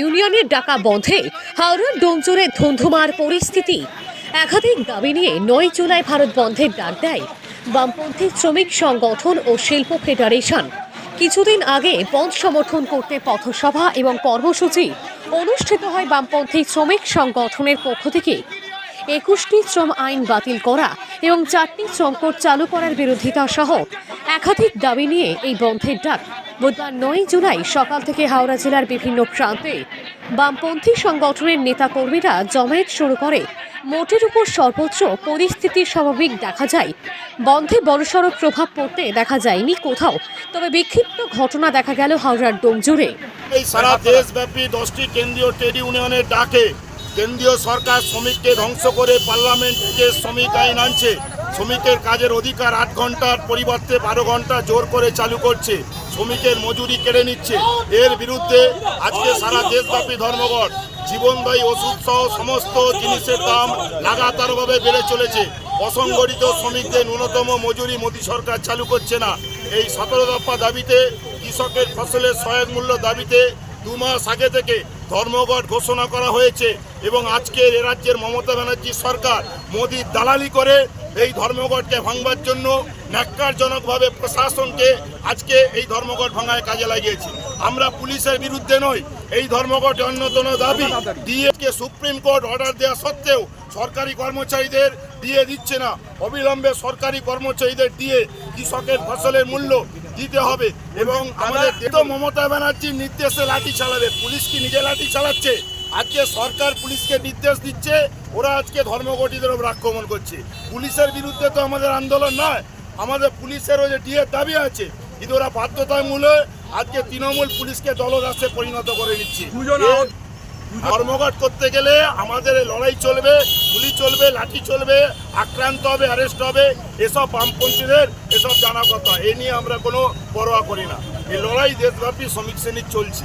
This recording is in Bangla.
ইউনিয়নের ডাকা বন্ধে হাওড়ার ডোমচুরে ধুন্ধুমার পরিস্থিতি। একাধিক দাবি নিয়ে নয় জুলাই ভারত বন্ধের ডাক দেয় বামপন্থী শ্রমিক সংগঠন ও শিল্প ফেডারেশন। কিছুদিন আগে বন্ধ সমর্থন করতে পথসভা এবং কর্মসূচি অনুষ্ঠিত হয় বামপন্থী শ্রমিক সংগঠনের পক্ষ থেকে। একুশটি শ্রম আইন বাতিল করা এবং চারটি শ্রম চালু করার বিরোধিতা সহ একাধিক দাবি নিয়ে এই বন্ধের ডাক। বুধবার নয় জুলাই সকাল থেকে হাওড়া জেলার বিভিন্ন প্রান্তে বামপন্থী সংগঠনের নেতাকর্মীরা জমায়েত শুরু করে। মোটের উপর সর্বোচ্চ পরিস্থিতি স্বাভাবিক দেখা যায়। বন্ধে বড়সড় প্রভাব পড়তে দেখা যায়নি কোথাও। তবে বিক্ষিপ্ত ঘটনা দেখা গেল হাওড়ার ডোমজুড়ে এই সারা দেশব্যাপী দশটি কেন্দ্রীয় ট্রেড ইউনিয়নের ডাকে কেন্দ্রীয় সরকার শ্রমিককে ধ্বংস করে পার্লামেন্ট শ্রমিক আইন আনছে। শ্রমিকের কাজের অধিকার আট ঘণ্টার পরিবর্তে বারো ঘণ্টা জোর করে চালু করছে। শ্রমিকের মজুরি কেড়ে নিচ্ছে। এর বিরুদ্ধে আজকে সারা দেশব্যাপী ধর্মঘট। জীবনদায়ী ওষুধ সহ সমস্ত জিনিসের দাম লাগাতারভাবে বেড়ে চলেছে। অসংগঠিত শ্রমিকদের ন্যূনতম মজুরি মোদী সরকার চালু করছে না। এই সতেরো দফা দাবিতে কৃষকের ফসলের সহায়ক মূল্য দাবিতে দু মাস আগে থেকে ধর্মঘট ঘোষণা করা হয়েছে এবং আজকে এ রাজ্যের মমতা ব্যানার্জি সরকার মোদির দালালি করে এই ধর্মঘটকে ভাঙবার জন্য ন্যাক্কারজনকভাবে প্রশাসনকে আজকে এই ধর্মঘট ভাঙায় কাজে লাগিয়েছি। আমরা পুলিশের বিরুদ্ধে নই এই ধর্মঘটে অন্যতম দাবি ডিএকে সুপ্রিম কোর্ট অর্ডার দেওয়া সত্ত্বেও সরকারি কর্মচারীদের দিয়ে দিচ্ছে না। অবিলম্বে সরকারি কর্মচারীদের দিয়ে কৃষকের ফসলের মূল্য দিতে হবে এবং আমাদের মমতা ব্যানার্জির নির্দেশে লাঠি চালাবে। পুলিশ কি নিজে লাঠি চালাচ্ছে? আজকে সরকার পুলিশকে নির্দেশ দিচ্ছে ওরা আজকে ধর্মঘটিদের উপর আক্রমণ করছে। পুলিশের বিরুদ্ধে তো আমাদের আন্দোলন নয় আমাদের পুলিশেরও যে ডিএর দাবি আছে কিন্তু ওরা বাধ্যতামূলক আজকে তৃণমূল পুলিশকে দলদাসে পরিণত করে নিচ্ছে ধর্মঘট করতে গেলে আমাদের লড়াই চলবে গুলি চলবে লাঠি চলবে আক্রান্ত হবে অ্যারেস্ট হবে এসব বামপন্থীদের এসব জানা কথা। এ নিয়ে আমরা কোনো পরোয়া করি না। এই লড়াই দেশব্যাপী শ্রমিক শ্রেণির চলছে।